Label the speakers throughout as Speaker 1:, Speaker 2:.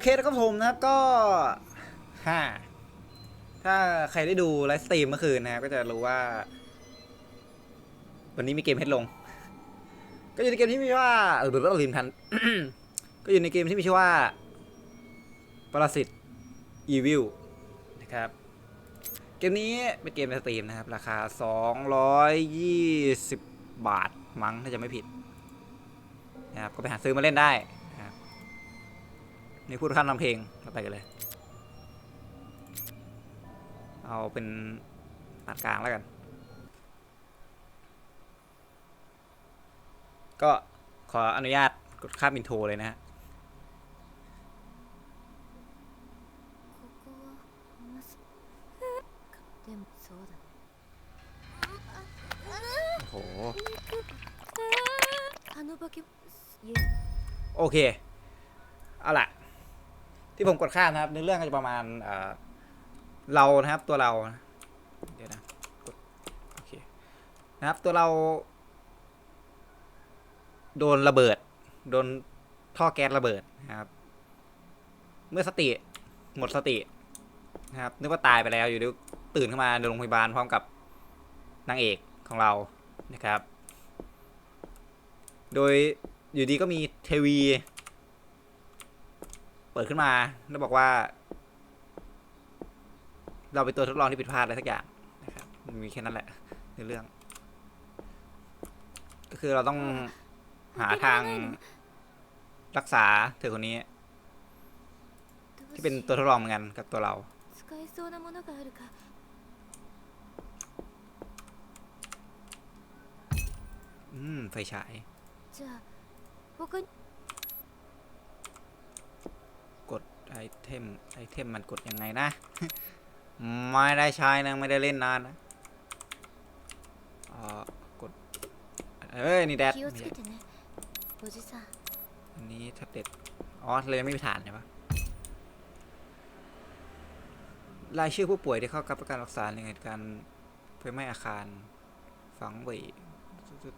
Speaker 1: เคนะครับผมนะครับก็ฮ่าถ้าใครได้ดูไลฟ์สตรีมเมื่อคืนนะครับก็จะรู้ว่า วันนี้มีเกมเฮดลง ก็อยู่ในเกมที่มีชื่อว่าเออเดี๋ยวเราลืมทัน ก็อยู่ในเกมที่มีชื่อว่าปรสิตอีวิลนะครับ เกมนี้เป็นเกมในสตรีมนะครับ ราคา 220 บาทมั้งถ้าจะไม่ผิดนะครับก็ไปหาซื้อมาเล่นได้ นี่พูดข้ามลำเพลงเราไปกันเลย เอาเป็นตัดกลางแล้วกัน ก็ขออนุญาตกดข้ามอินโทรเลยนะฮะโอเค เอาล่ะ ที่ผมกดข้ามนะครับในเรื่องก็จะประมาณเอ่อเรานะครับตัวเราเดี๋ยวนะกดโอเคนะครับตัวเรา โดนระเบิด โดนท่อแก๊สระเบิดนะครับ เมื่อสติหมดสตินะครับนึกว่าตายไปแล้วอยู่ดีตื่นขึ้นมาในโรงพยาบาลพร้อมกับนางเอกของเรานะครับ โดยอยู่ดีก็มีเทวี เปิดขึ้นมา แล้วบอกว่า เราเป็นตัวทดลองที่ผิดพลาดอะไรสักอย่างนะครับมันมีแค่นั้นแหละในเรื่อง ก็คือเราต้องหาทางรักษาเธอคนนี้
Speaker 2: どう
Speaker 1: ที่เป็น
Speaker 2: し
Speaker 1: ตัวทดลองเหมือนกันกับตัวเรา
Speaker 2: 使えそうなものがあるか
Speaker 1: อืม ไฟฉาย
Speaker 2: じゃあ他に
Speaker 1: ไอเทมไอเทมมันกดยังไงนะ ไม่ได้ใช้นะไม่ได้เล่นนานนะกดเอ้ยนี่แดดนี่ทับเด็ดอ๋อเลยไม่มีฐานใช่ปะรายชื่อผู้ป่วยที่เข้ากับการรักษาในเหตุการณ์ไฟไหม้อาคารฝังไว้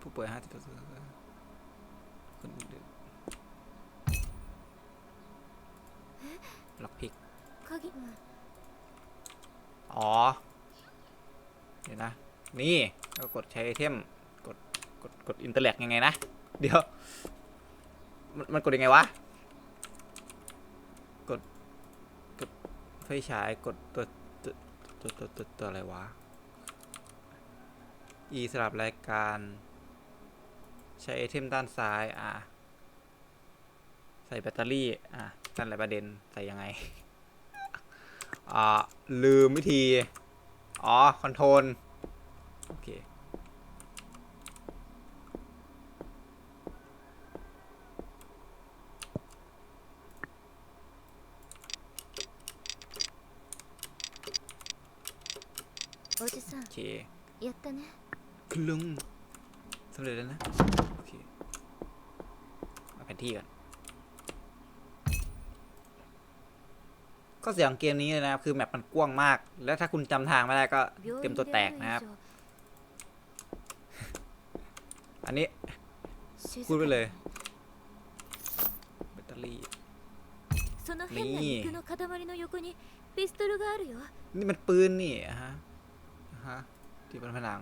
Speaker 1: ผู้ป่วยห้าสิบคน ล็อกพิก อ๋อ เดี๋ยวนะ นี่ก็กดใช้ไอเทม กด กด กดอินเตอร์แลกยังไงนะ เดี๋ยว มันมันกดยังไงวะ กด กดไฟฉาย กดตัวตัวตัวตัวตัวอะไรวะอีสลับรายการ ใช้ไอเทมด้านซ้าย อะ ใส่แบตเตอรี่ อะ นั่นแหละประเด็น ใส่ยังไง อ่า ลืมวิธี อ๋อ คอนโทรล โอเค
Speaker 2: おじさん
Speaker 1: โอเค
Speaker 2: やったね
Speaker 1: คุณลุงสำเร็จแล้วนะ โอเคมาแผนที่ก่อน ก็เสียงเกมนี้เลยนะครับ คือแมปมันกว้างมาก แล้วถ้าคุณจำทางไม่ได้ก็เตรียมตัวแตกนะครับ อันนี้พูดไปเลยแบตเตอรี่
Speaker 2: นี่
Speaker 1: นี่มันปืนนี่ฮะฮะที่บนผนัง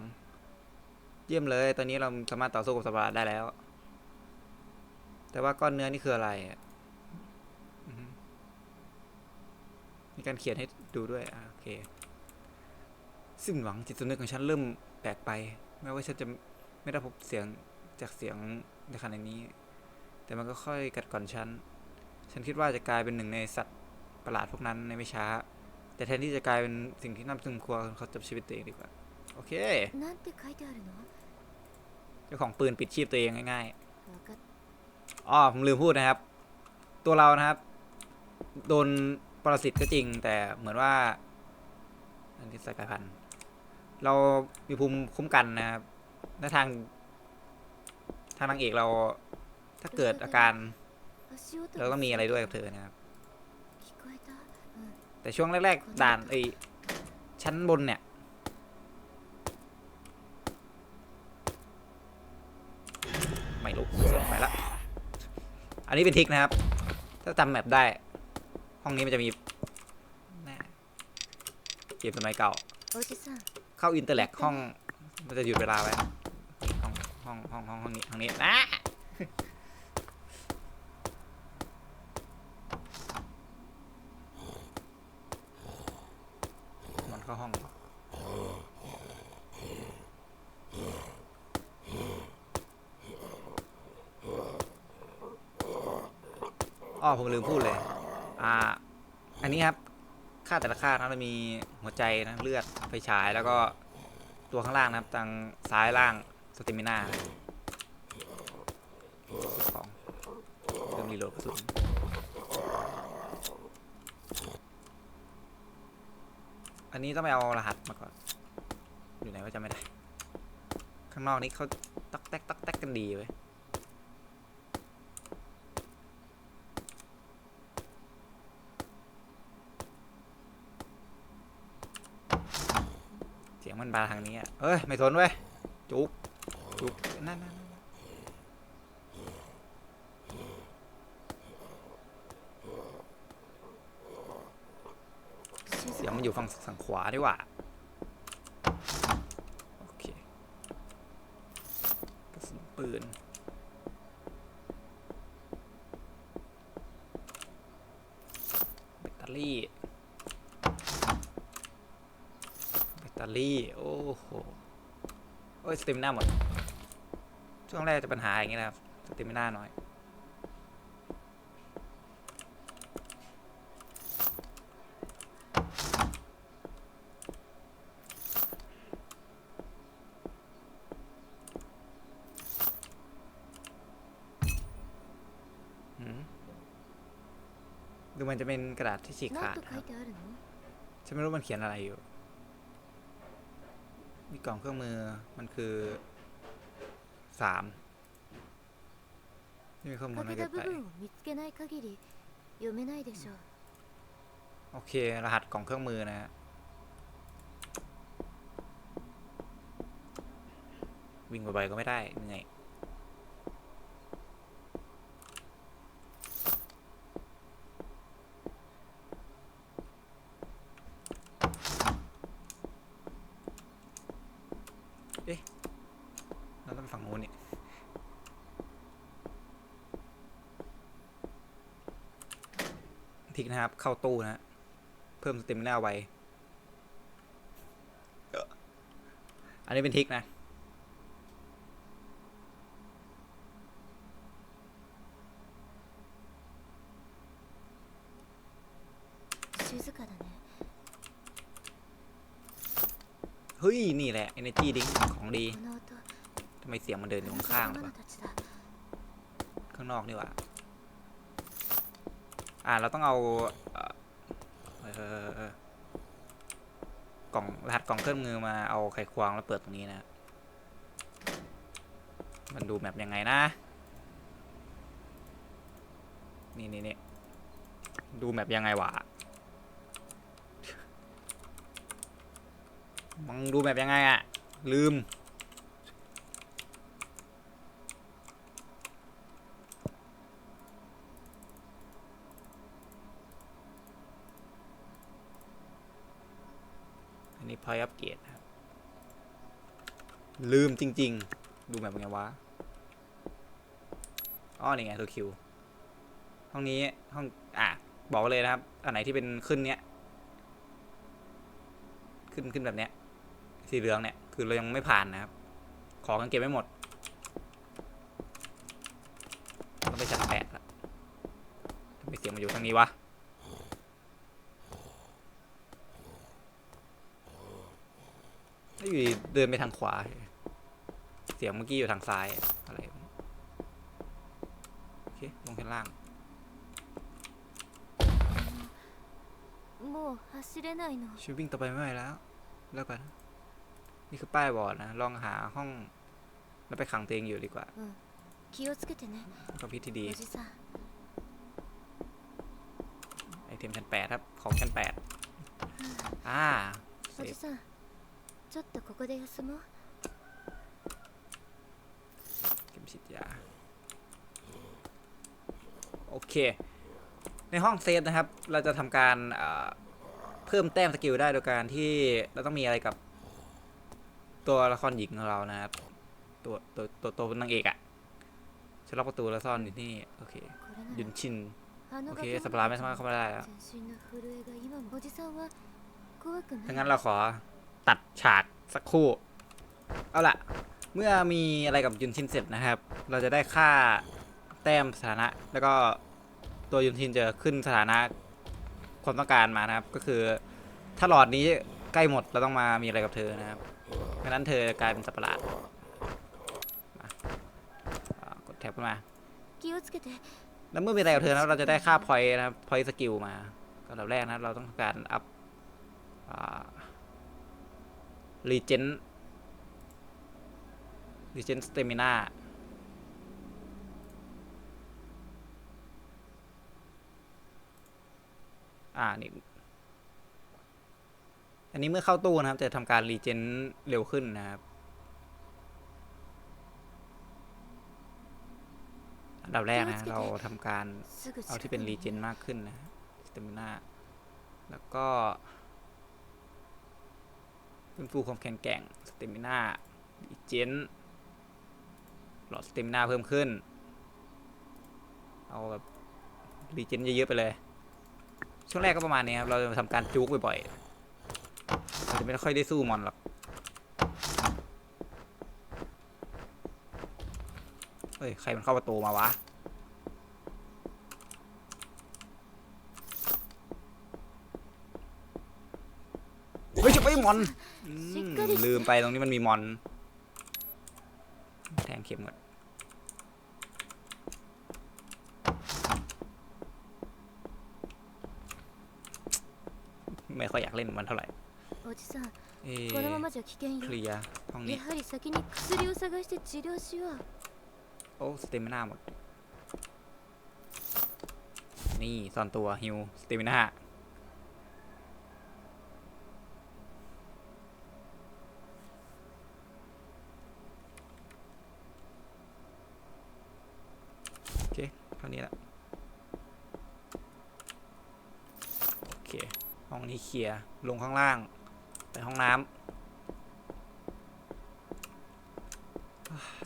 Speaker 1: เยี่ยมเลย ตอนนี้เราสามารถต่อสู้กับสัตว์าดได้แล้ว แต่ว่าก้อนเนื้อนี่คืออะไร มีการเขียนให้ดูด้วยอ่าโอเคสิ้นหวังจิตสำนึกของฉันเริ่มแปลกไปแม้ว่าฉันจะไม่ได้พบเสียงจากเสียงในขณะนี้ แต่มันก็ค่อยกัดก่อนฉัน ฉันคิดว่าจะกลายเป็นหนึ่งในสัตว์ประหลาดพวกนั้นในไม่ช้า แต่แทนที่จะกลายเป็นสิ่งที่น่าตึงครัวเขาจบชีวิตตัวเองดีกว่า โอเคเจ้าของปืนปิดชีพตัวเองง่ายๆอ๋อผมลืมพูดนะครับ ตัวเรานะครับ โดน ปรสิตก็จริง แต่เหมือนว่า อันนี้สายพันธ์เรามีภูมิคุ้มกันนะครับในทาง ทางนางเอกเรา ถ้าเกิดอาการ เราต้องมีอะไรด้วยกับเธอนะครับ แต่ช่วงแรก ๆ ด่านไอชั้นบนเนี่ย ไม่รู้ไปละ อันนี้เป็นทิกนะครับ ถ้าจำแบบได้ ห้องนี้มันจะมีเกมสมัยเก่า เข้าอินเตอร์แลกห้อง มันจะหยุดเวลาไว้ ห้องห้องห้องห้องห้องนี้ห้องนี้นะมันเข้าห้องอ๋อผมลืมพูดเลย อ่า อันนี้ครับ ค่าแต่ละค่านะเรามีหัวใจนะเลือดไฟฉายแล้วก็ตัวข้างล่างนะครับทางซ้ายล่างสเตมินาของเริ่มรีโหลดกระสุนอันนี้ต้องไปเอารหัสมาก่อน อยู่ไหนว่าจะไม่ได้ ข้างนอกนี้เขาตักแตกตักแตกกันดีเว้ย เสียง มันมาทางนี้อะเอ้ย ไม่สนเว้ย จุก จุก นั่นนั่นนั่นเสียงมันอยู่ฝั่งฝั่งขวาดีกว่า โอเค กระสุนปืน แบตเตอรี่ แบตเตอรี่ โอ้ โอ้ยสติมหน้าหมด ช่วงแรกจะปัญหาอย่างนี้นะครับ สติมหน้าน้อย ดูมันจะเป็นกระดาษที่ฉีกขาดครับ ฉันไม่รู้มันเขียนอะไรอยู่ มีกล่องเครื่องมือมันคือสามนี่มีข้อมูลอะไรกันไปโอเค รหัสกล่องเครื่องมือนะฮะวิ่งไปๆก็ไม่ได้เหนื่อย ครับ เข้าตู้นะเพิ่มสเต็มหน้าไว้อันนี้เป็นทิกนะเฮ้ย นี่แหละ Energy Drink ของดี ทำไมเสียงมันเดินอยู่ข้างๆวะข้างนอกนี่วะ อ่าเราต้องเอาเออเออเออเออกล่องรหัสกล่องเครื่องมือมาเอาไขควงแล้วเปิดตรงนี้นะ มันดูแมปยังไงนะ นี่นี่นี่ดูแมปยังไงวะมึงดูแมปยังไงอะลืม พอยอัปเกรดนะครับ ลืมจริง ๆ ดูแบบไงวะอ๋อนี่ไงตัวคิว ห้องนี้ห้อง อะ บอกเลยนะครับ อันไหนที่เป็นขึ้นเนี้ย ขึ้นขึ้นแบบเนี้ย สีเหลืองเนี่ยคือเรายังไม่ผ่านนะครับ ของยังเก็บไม่หมดต้องไปชั้นแปดละทำไมเสียงมันอยู่ทางนี้วะ แล้วอยู่ดี เดินไปทางขวา เสียงเมื่อกี้อยู่ทางซ้ายอะไรโอเคลงข้างล่างชิวิ่งต่อไปไม่ไหวแล้ว แล้วกันนี่คือป้ายบอร์ดนะ ลองหาห้อง แล้วไปขังตัวเองอยู่ดีกว่าก็พิธีดีไอเทมชั้นแปดครับ ของชั้นแปดอ่า
Speaker 2: ちょっとここで休もう
Speaker 1: เข็มฉีดยา โอเค ในห้องเซฟนะครับ เราจะทำการเอ่อเพิ่มแต้มสกิลได้โดยการที่เราต้องมีอะไรกับตัวละครหญิงของเรานะครับ ตัวตัวตัวตัวนางเอกอะฉันล็อกประตูแล้วซ่อนอยู่นี่ โอเค
Speaker 2: これな
Speaker 1: ยุน
Speaker 2: ら
Speaker 1: ชิน
Speaker 2: あの
Speaker 1: โอเค
Speaker 2: 崖
Speaker 1: สัปดาห์ไม่สามารถเข้ามาได้แล้ว
Speaker 2: 全身の震えが今もおじさんは怖くない
Speaker 1: ถ้างั้นเราขอ ตัดฉากสักครู่ เอาล่ะ เมื่อมีอะไรกับยุนชินเสร็จนะครับ เราจะได้ค่าแต้มสถานะ แล้วก็ตัวยุนชินจะขึ้นสถานะความต้องการมานะครับ ก็คือถ้าหลอดนี้ใกล้หมดเราต้องมามีอะไรกับเธอนะครับเพไม่นั้นเธอกลายเป็นสัปหลาดกดแท็บขึ้นมาแล้วเมื่อมีอะไรกับเธอแล้วเราจะได้ค่าพอยนะครับพอยสกิลมาก็ลำแรกนะเราต้องการอัพ รีเจนรีเจนสเตมิน่าอ่านี่อันนี้เมื่อเข้าตู้นะครับ จะทำการรีเจนเร็วขึ้นนะครับอันดับแรกนะ เราทำการเอาที่เป็นรีเจนมากขึ้นนะสเตมิน่าแล้วก็ ฟื้นฟูความแข็งแกร่งสเตมินารีเจนหลอดสเตมินาเพิ่มขึ้น เอาแบบรีเจนเยอะๆไปเลย ช่วงแรกก็ประมาณนี้ครับ เราจะทำการจุกบ่อยๆเราจะไม่ค่อยได้สู้มอนหรอกเฮ้ย ใครมันเข้าประตูมาวะ เฮ้ยจะ ไปมอนอืมลืมไปตรงนี้มันมีมอน แทงเข็มก่อนไม่ค่อยอยากเล่นมันเท่าไหร่
Speaker 2: おじさん
Speaker 1: เอ๊ะ
Speaker 2: このままじゃ危険
Speaker 1: เค
Speaker 2: よ
Speaker 1: ลียร์ห้องนี้
Speaker 2: やはり先に薬を探して治療しよう
Speaker 1: โอ้สเตมินาหมด นี่ซ่อนตัวฮิวสเตมินา นี้เคลียร์ลงข้างล่าง ไปห้องน้ำ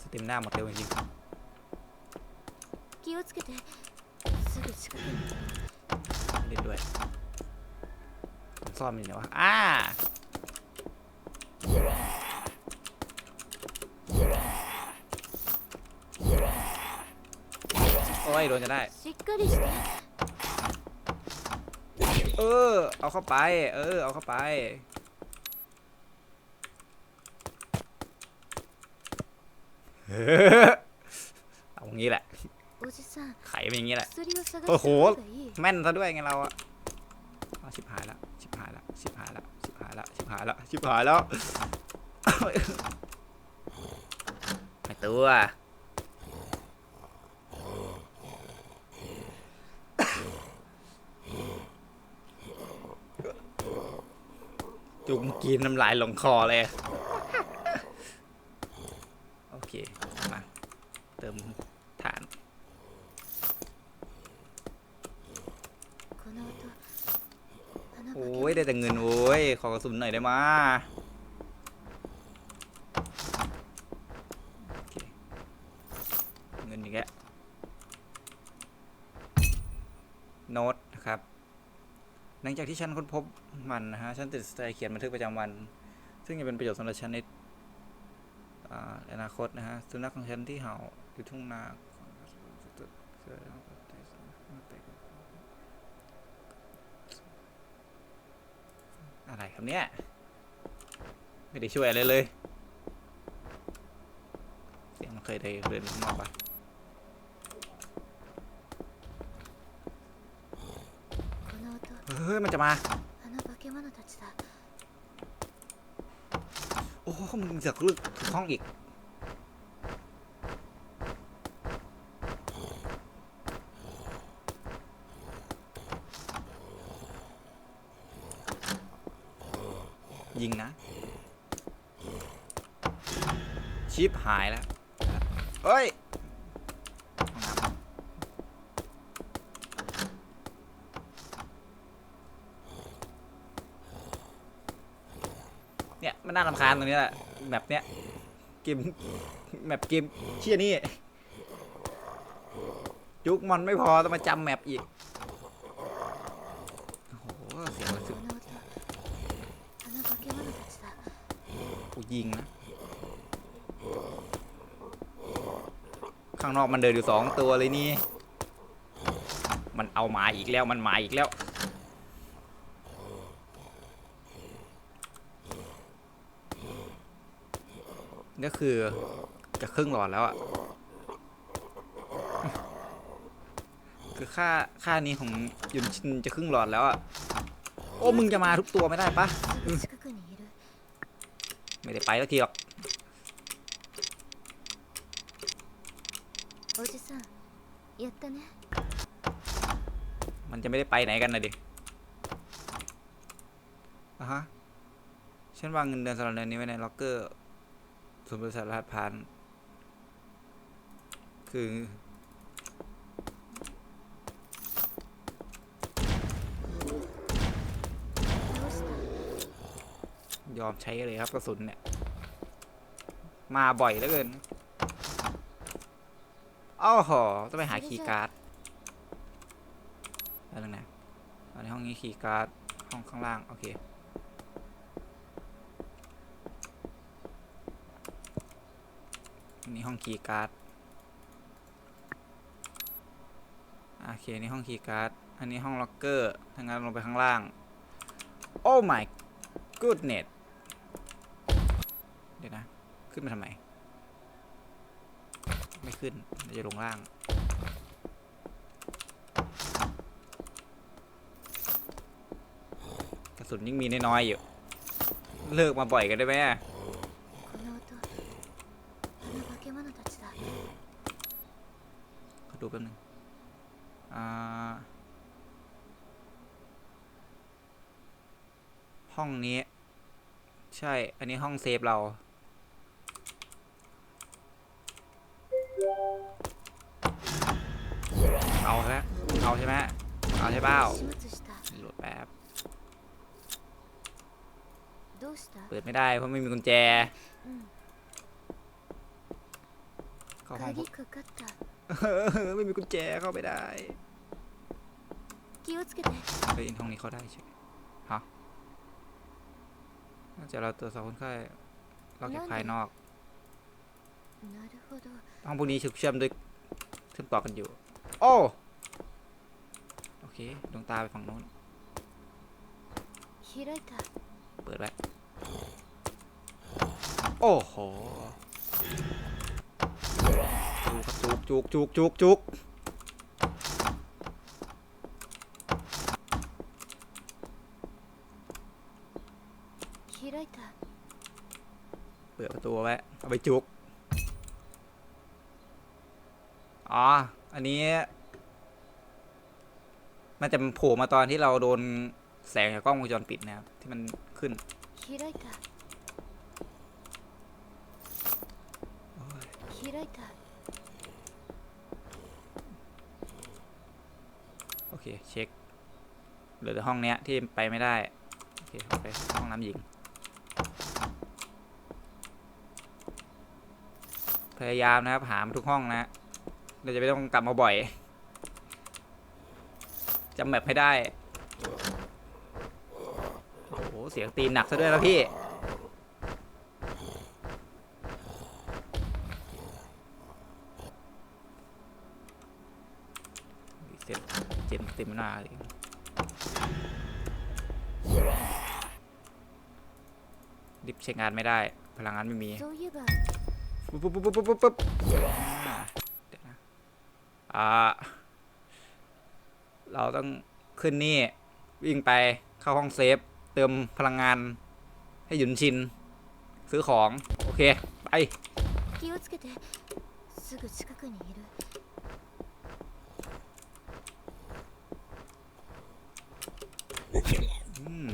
Speaker 1: สเต็มหน้าหมดเร็วจริง
Speaker 2: ครับ
Speaker 1: เล่นด้วยซ่อนมันเยู่ไนวะอ่าโอ้ยโดนจะได้ เออ เอาเข้าไป เออ เอาเข้าไป เอาอย่างนี้แหละ
Speaker 2: おじさん
Speaker 1: ไขมันอย่างนี้แหละ
Speaker 2: 薬を探した
Speaker 1: おほ
Speaker 2: 方がいい
Speaker 1: แม่นซะด้วยไงเราอะอ้าวชิบหายละชิบหายละชิบหายละชิบหายละชิบหายละชิบหายแล้วไม่ตัว จุ่กินน้ำลายลงคอเลยโอเค มา เติมฐานโอ้ยได้แต่เงินโอ้ยขอกระสุนหน่อยได้มา ลังจากที่ฉันค้นพบมันนะฮะ ฉันติดสไตล์เขียนบันทึกประจำวัน ซึ่งจะเป็นประโยชน์สำหรับฉันในอ่าในอนาคตนะฮะ สุนัขของฉันที่เห่าอยู่ทุ่งนาอะไรครับเนี่ย ไม่ได้ช่วยอะไรเลย เสียงมันเคยได้เดินข้างนอกปะ เฮ้ยมันจะมา โอ้มึงเสือกลึกถึงห้องอีก ยิงนะ ชิปหายแล้ว มันน่าลำคาญตรงนี้แหละแบบเนี้ยเกมแบบเกมเชี่ยนี่ยุกมันไม่พอต้องมาจำแมปอีกโอ้โหเสียงระทึกกูยิงนะ ข้างนอกมันเดินอยู่สองตัวเลยนี่ มันเอาหมาอีกแล้วมันหมาอีกแล้ว ก็คือ จะครึ่งหลอดแล้วอะ่ะคือค่าค่านี้ของยุนชินจะครึ่งหลอดแล้วอะ่ะโอ้มึงจะมาทุกตัวไม่ได้ปะไม่ได้ไปสักทีหรอกมันจะไม่ได้ไปไหนกันนะดิอะฮะฉันวางเงินเดือนสำหรับเดือนนี้ไว้ในล็อกเกอร์ สมประสาทรหัสผ่าน คือ ยอมใช้เลยครับกระสุนเนี่ย มาบ่อยเหลือเกินอ้าวหต้องไปหาคีย์การ์ดอะไรนะในห้องนี้คีย์การ์ด ห้องข้างล่าง โอเค นี่ห้องคีย์การ์ดโอเคนี่ห้องคีย์การ์ดอันนี้ห้องล็อกเกอร์ทางนั้นลงไปข้างล่าง โอ้ my goodness เดี๋ยวนะ ขึ้นมาทำไม ไม่ขึ้นเจะลงล่าง กระสุนยิ่งมีน้อยๆอยู่ เลิกมาบ่อยกันได้ไหม ใช่ อันนี้ห้องเซฟเรา เอาใช่ไหมเอาใช่ไหมเอาใช่เปล่าโหลดแป๊บ เปิดไม่ได้เพราะไม่มีกุญแจเข้าห้องไม่มีกุญแจเข้าไปได้เฮ้ยห้องนี้เข้าได้ใช่ นอกจากเราตรวจสอบคนไข้เราแก็บภายนอก ห้องพวกนี้ถูกเชื่อมด้วยเชื่อมต่อกันอยู่ โอ้ โอเค ดวงตาไปฝั่งโน้น เปิดแล้ว โอ้โห จุกจุกจุกจุกจุก เอาไว้ เอาไปจุก อ๋อ อันนี้ มันจะโผล่มาตอนที่เราโดนแสงจากกล้องวงจรปิดนะครับ ที่มันขึ้น
Speaker 2: 開いた開いた
Speaker 1: โอเค เช็ค เหลือแต่ห้องเนี้ยที่ไปไม่ได้ โอเคเอาไปห้องน้ำหญิง พยายามนะครับ หามทุกห้องนะเราจะไม่ต้องกลับมาบ่อยจำแบบให้ได้โอ้โหเสียงตีนหนักซะด้วยนะพี่เสร็บจ็บเต็มหน้าดิบใช้งานไม่ได้ พลังงานไม่มี ปุ๊บปุ๊บปุ๊บปุ๊บปุ๊บเอ่าเราต้องขึ้นนี่วิ่งไปเข้าห้องเซฟ เติมพลังงาน ให้หยุนชิน ซื้อของ โอเค ไป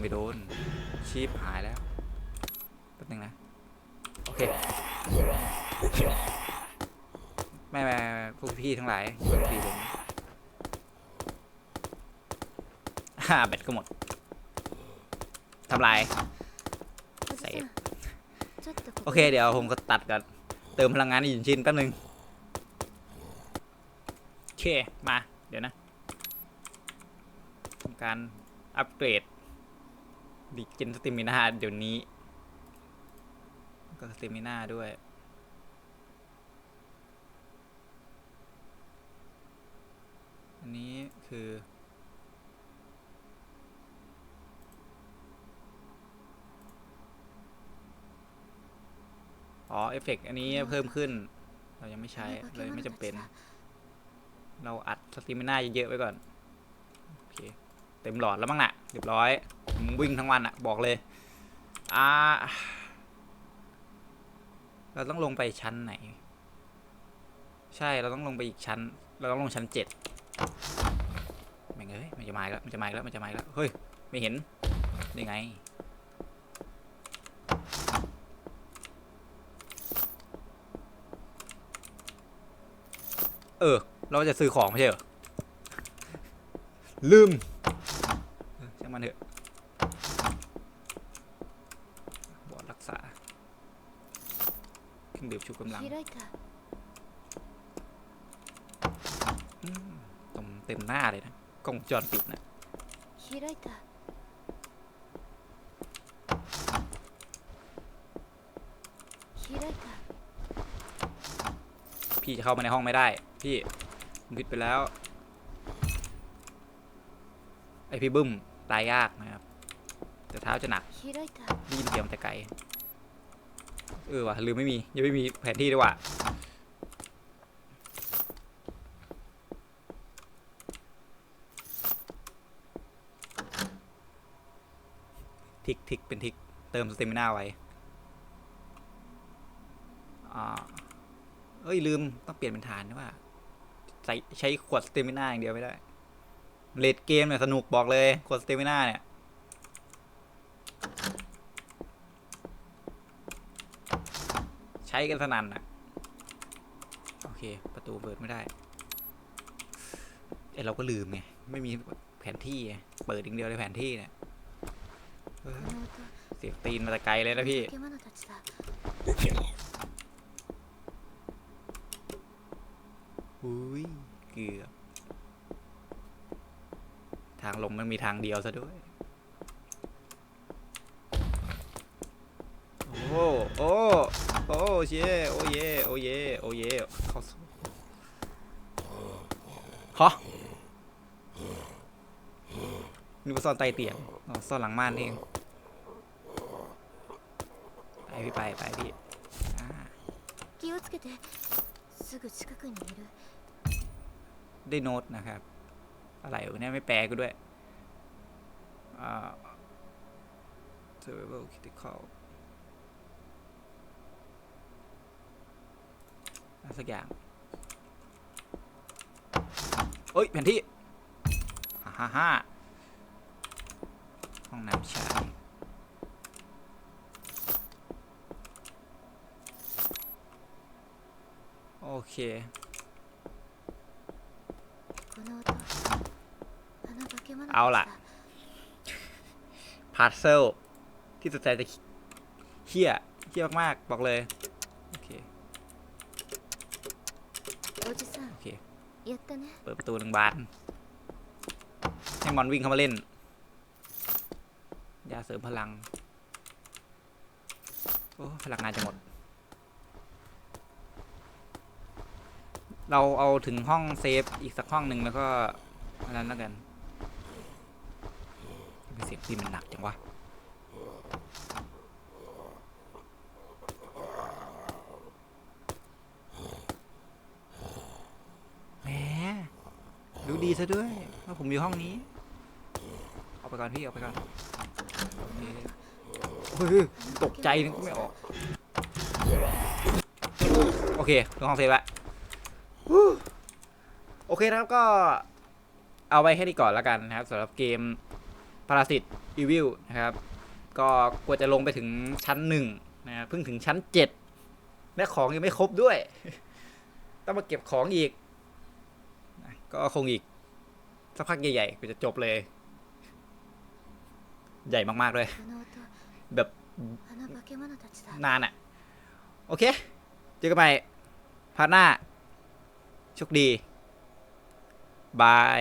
Speaker 1: ไม่โดนชีพหายแล้ว พี่ทั้งหลายส่วนพี่ผมห้าแบตก็หมดทำลาย
Speaker 2: ใส่
Speaker 1: โอเค เดี๋ยวผมก็ตัดกันเติมพลังงานอีกชิ้นแป๊บนึงโอเค มา เดี๋ยวนะการอัปเกรดดิจินสติมินาเดี๋ยวนี้ ก็สติมินาด้วย อ๋อเอฟเฟกอันนี้เพิ่มขึ้น เรายังไม่ใช้เลยไม่จำเป็น เราอัดสติมิน่าเยอะๆไว้ก่อนโอเคเต็มหลอดแล้วมั้งน่ะเรียบร้อยวิ่งทั้งวันอะบอกเลยอ่าเราต้องลงไปชั้นไหน ใช่เราต้องลงไปอีกชั้น เราต้องลงชั้นเจ็ดแม่งเอ้ยมันจะมาแล้วมันจะมาแล้วมันจะมาแล้วเฮ้ยไม่เห็นได้ไง เออ เราจะซื้อของไม่ใช่เหรอ ลืมช่างมันเถอะบอดรักษาขึ้นเดื่มชูกำลังตมเต็มหน้าเลยนะ กล้องจอนปิดนะี่จะเข้ามาในห้องไม่ได้ พี่ผิดไปแล้ว ไอพี่บึ้มตายยากนะครับ แต่เท้าจะหนักได้ยินเสียมแต่ไกล เออว่ะลืมไม่มี ยังไม่มีแผนที่ด้วยว่ะทิกทิกเป็นทิก เติมสเตมิน่าไว้อ่า เอ้ยลืมต้องเปลี่ยนเป็นฐานนะว่าใส่ใช้ขวดสเตมิน่าอย่างเดียวไม่ได้เลดเกมเนี่ยสนุกบอกเลยขวดสเตมิน่าเนี่ยใช้กันสนั่นอะโอเค ประตูเปิดไม่ได้ไอเราก็ลืมไงไม่มีแผนที่เปิดอย่างเดียวเลยแผนที่เนี่ยเสียตีนมาแต่ไกลเลยนะพี่
Speaker 2: 化け物たちだ
Speaker 1: อุ้ย เกือบ ทางลงมันมีทางเดียวซะด้วย โอ้ โอ้ โอ้เย่โอ้เย่โอ้เย่โอ้เย่เข้าสู่ฮะนึกว่าซ่อนใต้เตียงอ๋อซ่อนหลังม่านนี่เอง ไปพี่ไปไปพี่อ่า
Speaker 2: 気をつけてすぐ近くにいる
Speaker 1: ได้โน้ตนะครับ อะไรวะเนี่ยไม่แปลกูด้วยอ่า survival critical อะไรสักอย่างเอ้ยแผนที่ฮ่าฮ่าฮ่าห้องน้ำชายโอเค
Speaker 2: เอา
Speaker 1: ล่ะพาร์เซลที่สุดใจจะเฮี้ยเฮี้ยมากๆบอกเลย โอเค โอเค เปิดประตูหนึ่งบานให้มอนวิ่งเข้ามาเล่น ยาเสริมพลัง โอ้พลังงานจะหมด เราเอาถึงห้องเซฟอีกสักห้องหนึ่งแล้วก็อันนั้นแล้วกัน เสียงตีนมันหนักจังวะแหมดูดีซะด้วยว่าผมอยู่ห้องนี้ เอาไปก่อนพี่ เอาไปก่อนอเฮ้ยตกใจนึกไม่ออก โอเคลงห้องเซฟละโอเคนะครับก็เอาไว้แค่นี้ก่อนแล้วกันนะครับสำหรับเกม พราสิตอีวิลนะครับ ก็กว่าจะลงไปถึงชั้นหนึ่งนะเพิ่งถึงชั้นเจ็ดและของยังไม่ครบด้วย ต้องมาเก็บของอีก ก็คงอีกสักพักใหญ่ๆก็จะจบเลย ใหญ่มากๆเลย แบบนานอะ โอเค เจอกันใหม่พาร์ทหน้าโชคดี บาย